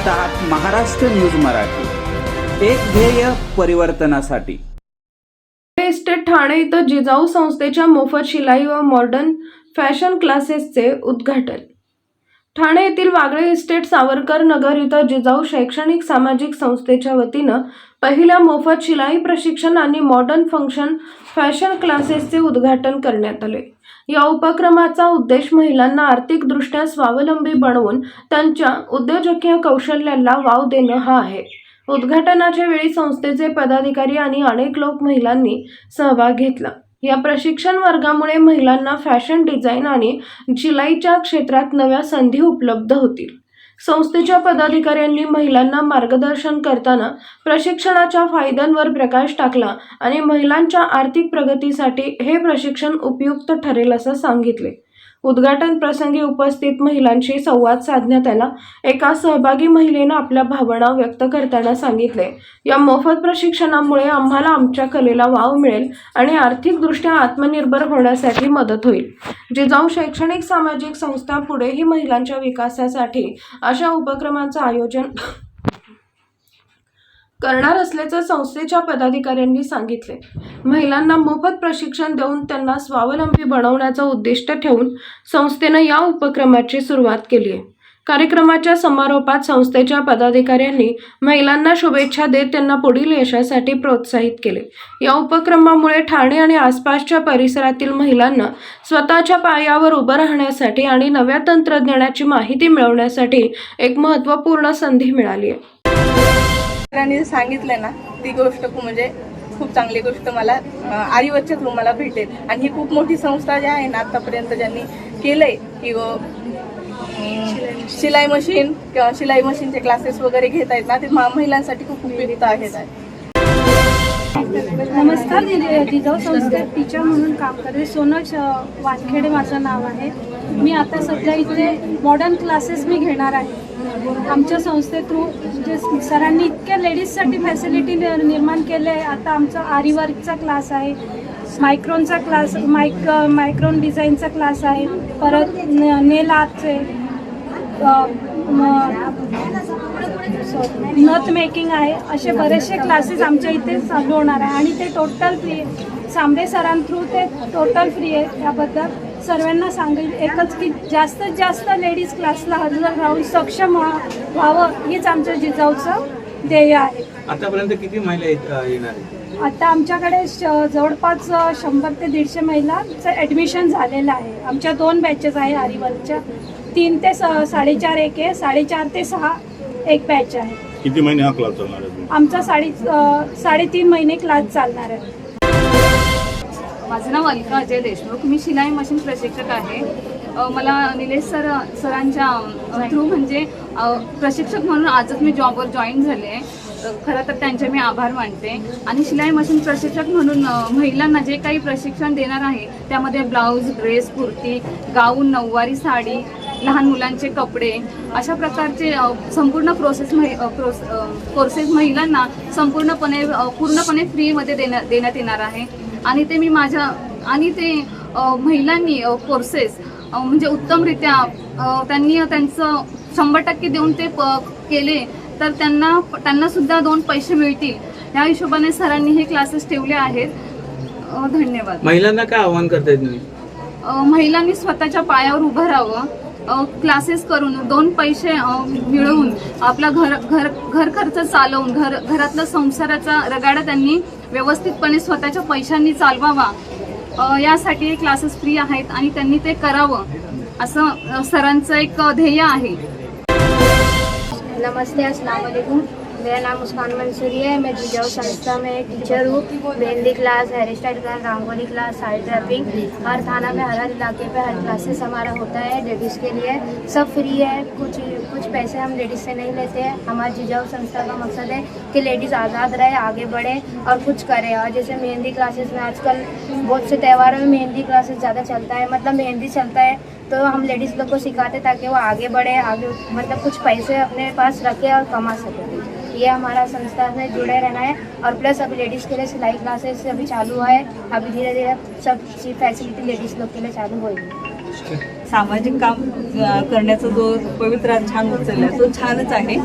पाहत आहात महाराष्ट्र न्यूज मराठी. एक ध्येय परिवर्तनासाठी. इस्टेट ठाणे इथं जिजाऊ संस्थेच्या मोफत शिलाई व मॉडर्न फॅशन क्लासेसचे उद्घाटन. ठाणे येथील वागळे इस्टेट सावरकर नगर इथं जिजाऊ शैक्षणिक सामाजिक संस्थेच्या वतीनं पहिल्या मोफत शिलाई प्रशिक्षण आणि मॉडर्न फंक्शन फॅशन क्लासेसचे उद्घाटन करण्यात आले. या उपक्रमाचा उद्देश महिलांना आर्थिकदृष्ट्या स्वावलंबी बनवून त्यांच्या उद्योजकीय कौशल्याला वाव देणं हा आहे. उद्घाटनाच्या वेळी संस्थेचे पदाधिकारी आणि अनेक लोक महिलांनी सहभाग घेतला. या प्रशिक्षण वर्गामुळे महिलांना फॅशन डिझाईन आणि शिलाईच्या क्षेत्रात नव्या संधी उपलब्ध होतील. संस्थेच्या पदाधिकाऱ्यांनी महिलांना मार्गदर्शन करताना प्रशिक्षणाच्या फायद्यांवर प्रकाश टाकला आणि महिलांच्या आर्थिक प्रगतीसाठी हे प्रशिक्षण उपयुक्त ठरेल असं सांगितले. उद्घाटन प्रसंगी उपस्थित महिलांशी संवाद साधण्यात आला. एका सहभागी महिलेनं आपल्या भावना व्यक्त करताना सांगितले या मोफत प्रशिक्षणामुळे आम्हाला आमच्या कलेला वाव मिळेल आणि आर्थिकदृष्ट्या आत्मनिर्भर होण्यासाठी मदत होईल. जिजाऊ शैक्षणिक सामाजिक संस्था पुढेही महिलांच्या विकासासाठी अशा उपक्रमांचं आयोजन करणार असल्याचं संस्थेच्या पदाधिकाऱ्यांनी सांगितले. महिलांना मोफत प्रशिक्षण देऊन त्यांना स्वावलंबी बनवण्याचं उद्दिष्ट ठेवून संस्थेनं या उपक्रमाची सुरुवात केली आहे कार्यक्रमाच्या समारोपात संस्थेच्या पदाधिकाऱ्यांनी महिलांना शुभेच्छा देत त्यांना पुढील यशासाठी प्रोत्साहित केले. या उपक्रमामुळे ठाणे आणि आसपासच्या परिसरातील महिलांना स्वतःच्या पायावर उभं राहण्यासाठी आणि नव्या तंत्रज्ञानाची माहिती मिळवण्यासाठी एक महत्त्वपूर्ण संधी मिळाली आहे त्यांनी सांगितलं ना ती गोष्ट खूप म्हणजे खूप चांगली गोष्ट मला आईवरच्या थ्रू मला भेटेल. आणि ही खूप मोठी संस्था जी आहे ना आतापर्यंत ज्यांनी केलंय की शिलाई मशीन किंवा शिलाई मशीनचे क्लासेस वगैरे घेत आहेत ना ते महिलांसाठी खूप उपयुक्त आहेत. नमस्कार जिजाऊ संस्थेत टीचर म्हणून काम करते. सोनच वानखेडे माझं नाव आहे. मी आता सध्या इथे मॉडर्न क्लासेस मी घेणार आहे. आमच्या संस्थे थ्रू जे सरांनी इतक्या लेडीजसाठी फॅसिलिटी निर्माण केले आहे. आता आमचा आरीवर्कचा क्लास आहे. मायक्रोनचा क्लास मायक मायक्रोन डिझाईनचा क्लास आहे. परत नेल आर्टचे नथ मेकिंग आहे. असे बरेचसे क्लासेस आमच्या इथे चालू होणार आहे. आणि ते टोटल फ्री आहे सांबे सरां थ्रू ते टोटल फ्री आहे त्याबद्दल सर्वांना सांगेल एकच की जास्तीत जास्त लेडीज क्लासला हजर राहून सक्षम व्हा- व्हावं हीच आमच्या जिजाऊचं ध्येय आहे. आतापर्यंत किती महिला येणार आता आमच्याकडे श- जवळपास शंभर ते दीडशे महिलांचं ॲडमिशन झालेलं आहे. आमच्या दोन बॅचेस आहे आरिवर्कच्या तीन ते स साडेचार एक आहे साडेचार ते सहा एक बॅच आहे. किती महिने हा क्लास चालणार आहे? आमचा साडे अ, साडेतीन महिने क्लास चालणार आहे. माझं नाव अलिका अजय देशमुख. मी शिलाई मशीन प्रशिक्षक आहे. मला निलेश सर सरांच्या थ्रू म्हणजे प्रशिक्षक म्हणून आजच मी जॉबवर जॉईन झाले. आहे खरं तर त्यांचे मी आभार मानते. आणि शिलाई मशीन प्रशिक्षक म्हणून महिलांना जे काही प्रशिक्षण देणार आहे त्यामध्ये ब्लाऊज ड्रेस कुर्ती गाऊन नऊवारी साडी लहान मुलांचे कपडे अशा प्रकारचे संपूर्ण प्रोसेस महि प्रोस कोर्सेस महिलांना संपूर्णपणे पूर्णपणे फ्रीमध्ये देण्या देण्यात येणार आहे. आणि ते मी माझ्या आणि ते महिलांनी कोर्सेस म्हणजे उत्तमरित्या त्यांनी त्यांचं शंभर टक्के देऊन ते प केले तर त्यांना त्यांना सुद्धा दोन पैसे मिळतील. या हिशोबाने सरांनी हे क्लासेस ठेवले आहेत. धन्यवाद. महिलांना काय आव्हान करताय तुम्ही? अ, महिलांनी स्वतःच्या पायावर उभं राहावं. क्लासेस करून दोन पैसे मिळवून आपला घर घर घर खर्च चालवून घर घरातला संसाराचा रगाडा त्यांनी व्यवस्थितपणे स्वतःच्या पैशांनी चालवावा. यासाठी हे क्लासेस फ्री आहेत आणि त्यांनी ते करावं असं सरांचं एक ध्येय आहे. नमस्ते अस्सलाम वालेकुम. मेरा नाम मुस्कान मंसूरी है, मैं जिजाऊ संस्था में एक टीचर हूँ। Mehndi class hair style class rangoli class sari draping हर थाना में, हर हर इलाके पे, हर क्लासेस हमारा होता है लेडीज़ के लिए। सब फ्री है, कुछ कुछ पैसे हम लेडीज़ से नहीं लेते हैं। हमारे जिजाऊ संस्था का मकसद है कि लेडीज़ आज़ाद रहे, आगे बढ़े और कुछ करें। और जैसे मेहंदी क्लासेस में आजकल बहुत से त्यौहारों में मेहंदी क्लासेस ज़्यादा चलता है मतलब मेहंदी चलता है तो हम लेडीज़ लोग को सिखाते ताकि वो आगे बढ़े, आगे मतलब कुछ पैसे अपने पास रखे और कमा सके। ये हमारा संस्था से जुड़े रहना है और प्लस अभी लेडीज़ के लिए सिलाई क्लासेस अभी चालू है। अभी धीरे धीरे सब फैसिलिटी लेडीज़ लोग के लिए चालू होगी सामाजिक काम करण्याचा जो पवित्र छान उचलला तो छानच आहे.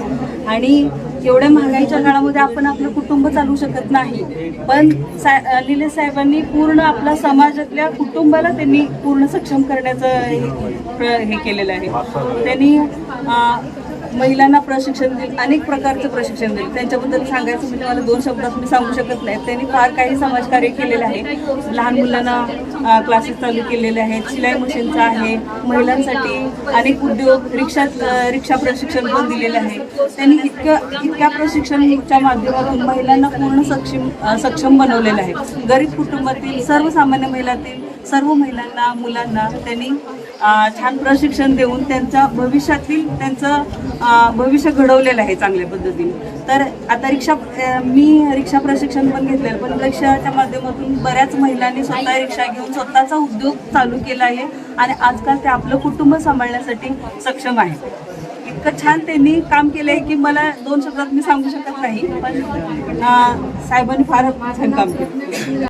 आणि एवढ्या महागाईच्या काळामध्ये आपण आपलं कुटुंब चालू शकत नाही. पण सा लिले साहेबांनी पूर्ण आपल्या समाजातल्या कुटुंबाला त्यांनी पूर्ण सक्षम करण्याचं हे हे केलेलं आहे. त्यांनी महिलांना प्रशिक्षण देईल अनेक प्रकारचं प्रशिक्षण देईल. त्यांच्याबद्दल सांगायचं म्हणजे मला दोन शब्दात मी सांगू शकत नाही त्यांनी फार काही समाजकार्य केलेलं आहे. लहान मुलांना क्लासेस चालू केलेले आहेत. शिलाई मशीनचं आहे. महिलांसाठी अनेक उद्योग रिक्षा रिक्षा प्रशिक्षण पण दिलेलं आहे. त्यांनी इतकं इतक्या प्रशिक्षणच्या माध्यमातून महिलांना पूर्ण सक्षम सक्षम बनवलेलं आहे. गरीब कुटुंबातील सर्वसामान्य महिलातील सर्व महिलांना मुलांना त्यांनी छान प्रशिक्षण देऊन त्यांच्या भविष्यातील त्यांचं भविष्य घडवलेलं आहे चांगल्या पद्धतीने. तर आता रिक्षा मी रिक्षा प्रशिक्षण पण घेतलेलं पण रिक्षाच्या माध्यमातून बऱ्याच महिलांनी स्वतः रिक्षा घेऊन स्वतःचा उद्योग चालू केला आहे आणि आजकाल ते आपलं कुटुंब सांभाळण्यासाठी सक्षम आहे. इतकं छान त्यांनी काम केलं आहे की मला दोन शब्दात मी सांगू शकत नाही पण साहेबांनी फार छान काम केलं.